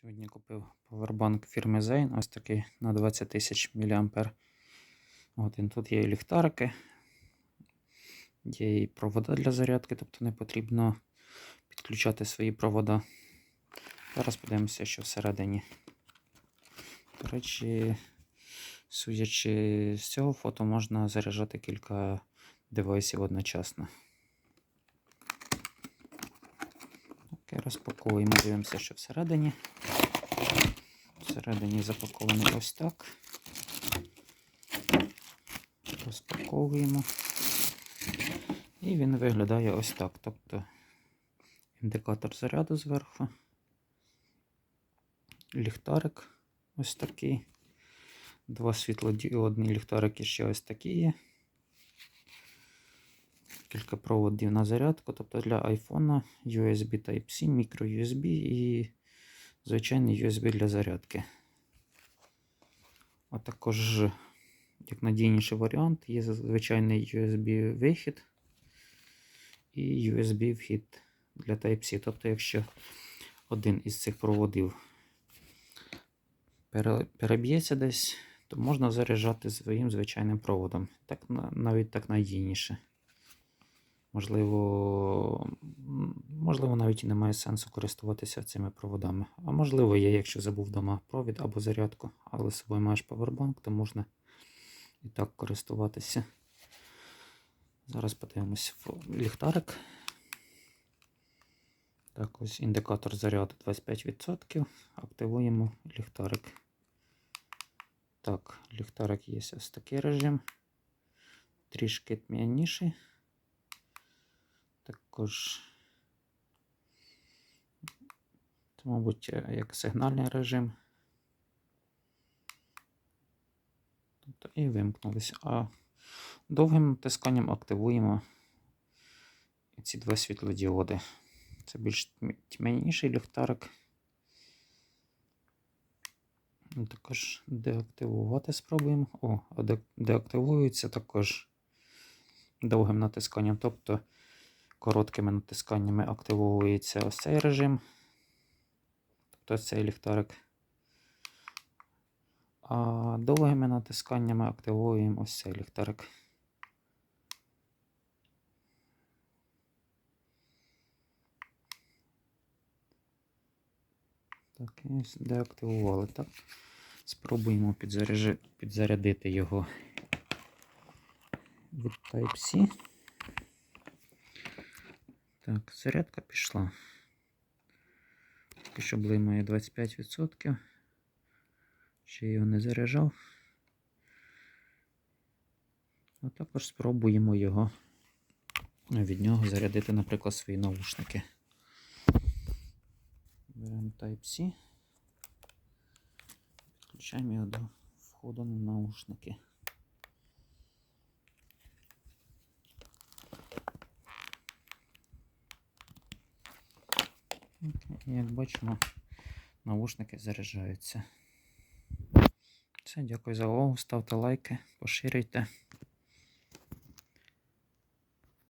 Сьогодні купив повербанк фірми Zane, ось такий на 20 тисяч мА. Тут є і ліхтарики, є і провода для зарядки, тобто не потрібно підключати свої провода. Зараз подивимося, що всередині. До речі, судячи з цього фото, можна заряджати кілька девайсів одночасно. Розпаковуємо, дивимося, що всередині. Всередині запакований ось так. Розпаковуємо. І він виглядає ось так. Тобто індикатор заряду зверху. Ліхтарик ось такий. Два світлодіодні ліхтарики ще ось такі є. Кілька проводів на зарядку, тобто для iPhone, USB Type-C, microUSB і звичайний USB для зарядки. А також, як надійніший варіант, є звичайний USB-вихід і USB-вхід для Type-C. Тобто, якщо один із цих проводів переб'ється десь, то можна заряджати своїм звичайним проводом. Так, Навіть так надійніше. Можливо, можливо, навіть і немає сенсу користуватися цими проводами. А можливо, є, якщо забув вдома провід або зарядку, але з собою маєш павербанк, то можна і так користуватися. Зараз подивимось ліхтарик. Так, ось індикатор заряду 25%. Активуємо ліхтарик. Так, ліхтарик є ось такий режим. Трішки тьмяніший. Також, це, мабуть, як сигнальний режим. Тобто і вимкнулися. А довгим натисканням активуємо ці два світлодіоди. Це більш тьмяніший ліхтарик. Також деактивувати спробуємо. О, деактивується також довгим натисканням. Тобто короткими натисканнями активовується ось цей режим, тобто цей ліхтарик. А довгими натисканнями активуємо ось цей ліхтарик. Так, деактивували. Так. Спробуємо підзарядити його від Type-C. Так, зарядка пішла. Поки що блимає 25%. Ще його не заряджав. А також спробуємо його від нього зарядити, наприклад, свої наушники. Беремо Type-C, підключаємо його до входу на наушники. Як бачимо, наушники заряджаються. Все, дякую за увагу. Ставте лайки, поширюйте.